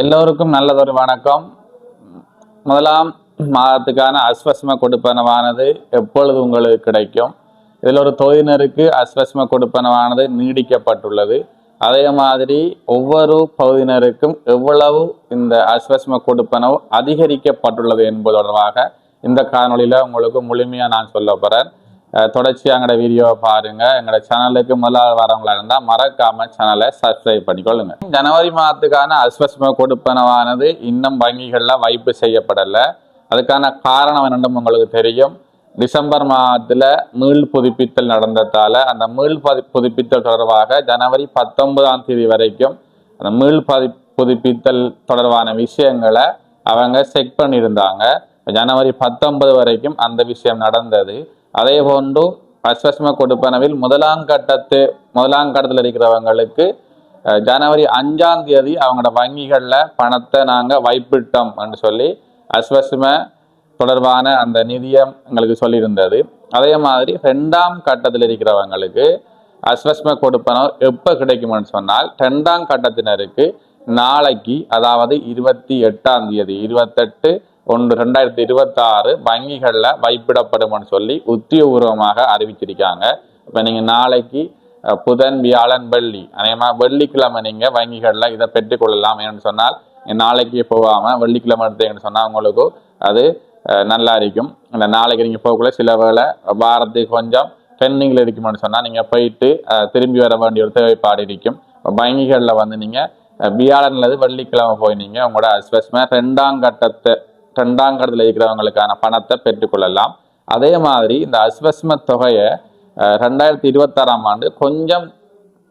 எல்லோருக்கும் நல்லதொரு வணக்கம். முதலாம் மாதத்துக்கான அஸ்வஸ்ம கொடுப்பனவானது எப்பொழுது உங்களுக்கு கிடைக்கும்? இதில் ஒரு தொகுதியினருக்கு அஸ்வஸ்ம கொடுப்பனவானது நீடிக்கப்பட்டுள்ளது. அதே மாதிரி ஒவ்வொரு பகுதியினருக்கும் எவ்வளவு இந்த அஸ்வஸ்ம கொடுப்பனவு அதிகரிக்கப்பட்டுள்ளது என்பது தொடர்பாக இந்த காணொலியில் உங்களுக்கு முழுமையாக நான் சொல்ல போகிறேன் தொடர்ச்சியாக எங்களோட வீடியோவை பாருங்கள் எங்களோட சேனலுக்கு முதலாவது வரவங்களா இருந்தால் மறக்காமல் சேனலை சப்ஸ்கிரைப் பண்ணிக்கொள்ளுங்க. ஜனவரி மாதத்துக்கான அஸ்வஸ்ம கொடுப்பனவானது இன்னும் வங்கிகளில் வைப்பு செய்யப்படலை. அதுக்கான காரணம் என்னென்னு உங்களுக்கு தெரியும். டிசம்பர் மாதத்தில் மீள் புதுப்பித்தல் நடந்ததால் அந்த மீள் பதி புதுப்பித்தல் தொடர்பாக ஜனவரி பத்தொன்பதாம் தேதி வரைக்கும் அந்த மீள் பதி புதுப்பித்தல் தொடர்பான விஷயங்களை அவங்க செக் பண்ணியிருந்தாங்க. ஜனவரி பத்தொன்பது வரைக்கும் அந்த விஷயம் நடந்தது. அதே போன்று அஸ்வஸ்ம கொடுப்பனவில் முதலாம் கட்டத்து முதலாம் கட்டத்தில் இருக்கிறவங்களுக்கு ஜனவரி அஞ்சாம் தேதி அவங்களோட வங்கிகளில் பணத்தை நாங்கள் வைப்பிட்டோம் என்று சொல்லி அஸ்வஸ்ம தொடர்பான அந்த நிதியம் எங்களுக்கு சொல்லியிருந்தது. அதே மாதிரி ரெண்டாம் கட்டத்தில் இருக்கிறவங்களுக்கு அஸ்வஸ்ம கொடுப்பனவு எப்போ கிடைக்கும்னு சொன்னால் ரெண்டாம் கட்டத்தினருக்கு நாளைக்கு அதாவது இருபத்தி எட்டாம் தேதி இருபத்தெட்டு ஒன்று ரெண்டாயிரத்தி இருபத்தாறு வங்கிகளில் வைப்பிடப்படும்னு சொல்லி உத்தியோகபூர்வமாக அறிவிச்சிருக்காங்க. இப்போ நீங்கள் நாளைக்கு புதன் வியாழன் வெள்ளி அநேகமாக வெள்ளிக்கிழமை நீங்கள் வங்கிகளில் இதை பெற்றுக்கொள்ளலாம். ஏன்னு சொன்னால் நாளைக்கு போகாமல் வெள்ளிக்கிழமை எடுத்தீங்கன்னு சொன்னால் உங்களுக்கு அது நல்லா இருக்கும். இந்த நாளைக்கு நீங்கள் போகக்குள்ள சில வேலை வாரத்துக்கு கொஞ்சம் பெண்டிங்கில் இருக்குமென்னு சொன்னால் நீங்கள் போயிட்டு திரும்பி வர வேண்டிய ஒரு தேவைப்பாடு இருக்கும். வங்கிகளில் வந்து நீங்கள் வியாழன் அல்லது வெள்ளிக்கிழமை போய் நீங்கள் உங்களோட அஸ்வஸ்ம ரெண்டாம் கட்டத்தை ரெண்டாம் இருக்கிறவங்களுக்கான பணத்தை பெற்றுக்கொள்ளலாம். அதே மாதிரி இந்த அஸ்வஸ்ம தொகையை ரெண்டாயிரத்தி இருபத்தாறாம் ஆண்டு கொஞ்சம்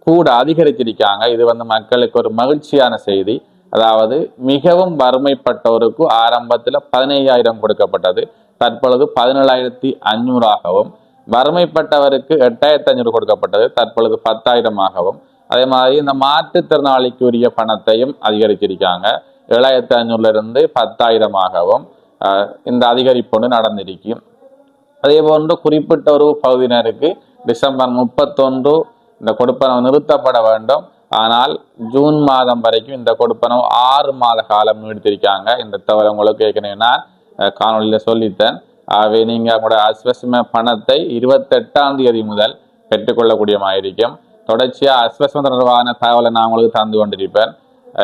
கூட அதிகரிச்சிருக்காங்க. இது வந்து மக்களுக்கு ஒரு மகிழ்ச்சியான செய்தி. அதாவது மிகவும் வறுமைப்பட்டோருக்கு ஆரம்பத்தில் பதினையாயிரம் கொடுக்கப்பட்டது. தற்பொழுது பதினேழாயிரத்தி அஞ்சூறாகவும் வறுமைப்பட்டவருக்கு எட்டாயிரத்தி ஐநூறு கொடுக்கப்பட்டது. தற்பொழுது பத்தாயிரமாகவும் அதே மாதிரி இந்த மாற்றுத்திறனாளிக்குரிய பணத்தையும் அதிகரிச்சிருக்காங்க. ஏழாயிரத்தி ஐநூறுல இருந்து பத்தாயிரமாகவும் இந்த அதிகரிப்பு ஒன்று நடந்திருக்கும் அதே போன்று குறிப்பிட்ட ஒரு பகுதியினருக்கு டிசம்பர் முப்பத்தொன்று இந்த கொடுப்பனவு நிறுத்தப்பட வேண்டும். ஆனால் ஜூன் மாதம் வரைக்கும் இந்த கொடுப்பனவு ஆறு மாத காலம் நீடித்திருக்காங்க. இந்த தவிர உங்களுக்கு ஏற்கனவே நான் காணொலியில் காணொளியில சொல்லித்தேன். ஆகவே நீங்கள் உங்களோட அஸ்வஸ்ம பணத்தை இருபத்தெட்டாம் தேதி முதல் பெற்றுக்கொள்ளக்கூடியமாயிருக்கும். தொடர்ச்சியா அஸ்வஸ்ம தொடர்பான தகவலை நான் உங்களுக்கு தந்து கொண்டிருப்பேன்.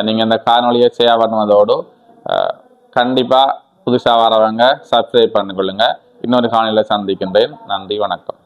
நீங்கள் இந்த காணொளியை ஷேர் பண்ணுவதோடு கண்டிப்பாக புதுசாக வரவங்க சப்ஸ்கிரைப் பண்ணிக்கொள்ளுங்க. இன்னொரு காணொலியில் சந்திக்கின்றேன். நன்றி வணக்கம்.